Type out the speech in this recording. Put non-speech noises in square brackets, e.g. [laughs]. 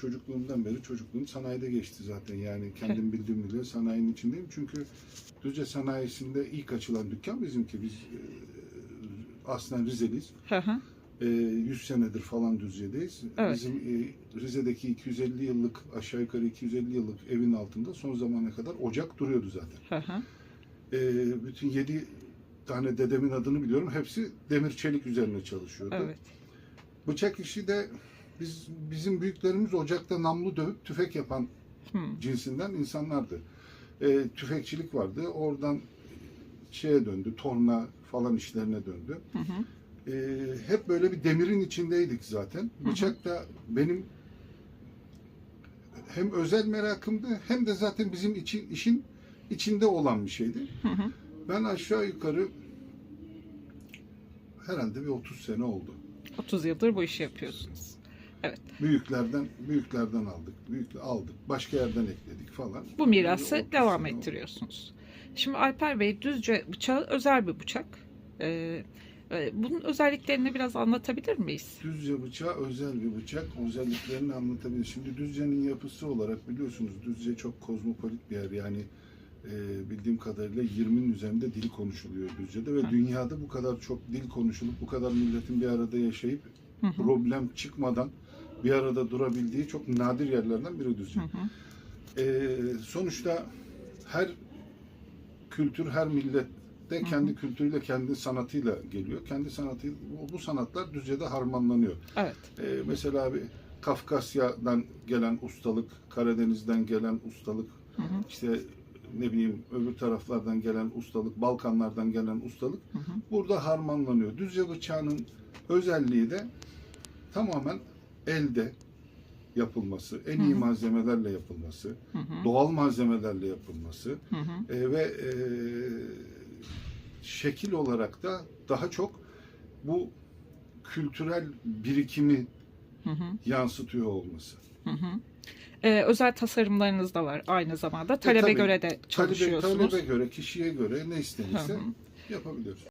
çocukluğumdan beri çocukluğum sanayide geçti zaten. Yani [laughs] kendim bildiğim bile sanayinin içindeyim. Çünkü Düzce sanayisinde ilk açılan dükkan bizimki. Biz e, aslen Rizeliyiz. E, 100 senedir falan Düzce'deyiz. Evet. Bizim e, Rize'deki 250 yıllık aşağı yukarı 250 yıllık evin altında son zamana kadar ocak duruyordu zaten. E, bütün 7 tane dedemin adını biliyorum. Hepsi demir çelik üzerine çalışıyordu. Evet. Bıçak işi de biz bizim büyüklerimiz ocakta namlu dövüp tüfek yapan Hı. cinsinden insanlardı. E, tüfekçilik vardı. Oradan şeye döndü, torna falan işlerine döndü. Hı hı. E, hep böyle bir demirin içindeydik zaten. hı. Bıçak da benim hem özel merakımdı hem de zaten bizim için işin içinde olan bir şeydi. Hı hı. Ben aşağı yukarı herhalde bir 30 sene oldu. 30 yıldır bu işi yapıyorsunuz. Büyüklerden büyüklerden aldık. Büyük aldık. Başka yerden ekledik falan. Bu mirası 30 devam ettiriyorsunuz. Şimdi Alper Bey düzce bıçağı özel bir bıçak. Ee, e, bunun özelliklerini biraz anlatabilir miyiz? Düzce bıçağı özel bir bıçak. Özelliklerini anlatabilir. Şimdi Düzce'nin yapısı olarak biliyorsunuz Düzce çok kozmopolit bir yer. Yani e, bildiğim kadarıyla 20'nin üzerinde dil konuşuluyor Düzce'de ve Hı. dünyada bu kadar çok dil konuşulup bu kadar milletin bir arada yaşayıp hı. problem çıkmadan bir arada durabildiği çok nadir yerlerden biri Düzce. Hı hı. Ee, sonuçta her kültür, her millet de Hı kendi kültürüyle, kendi sanatıyla geliyor. Kendi sanatı, bu, bu sanatlar Düzce'de harmanlanıyor. Evet. Ee, mesela bir Kafkasya'dan gelen ustalık, Karadeniz'den gelen ustalık, Hı hı. işte ne bileyim öbür taraflardan gelen ustalık, Balkanlardan gelen ustalık Hı hı. burada harmanlanıyor. Düzce bıçağının özelliği de tamamen elde yapılması, en iyi Hı hı. malzemelerle yapılması, Hı hı. doğal malzemelerle yapılması Hı hı. e, ve e, şekil olarak da daha çok bu kültürel birikimi Hı hı. yansıtıyor olması. Hı hı. Ee, özel tasarımlarınız da var aynı zamanda. Talebe tabii. göre de Talebe, çalışıyorsunuz. talebe göre, kişiye göre ne Hı istenirse hı. yapabiliyoruz.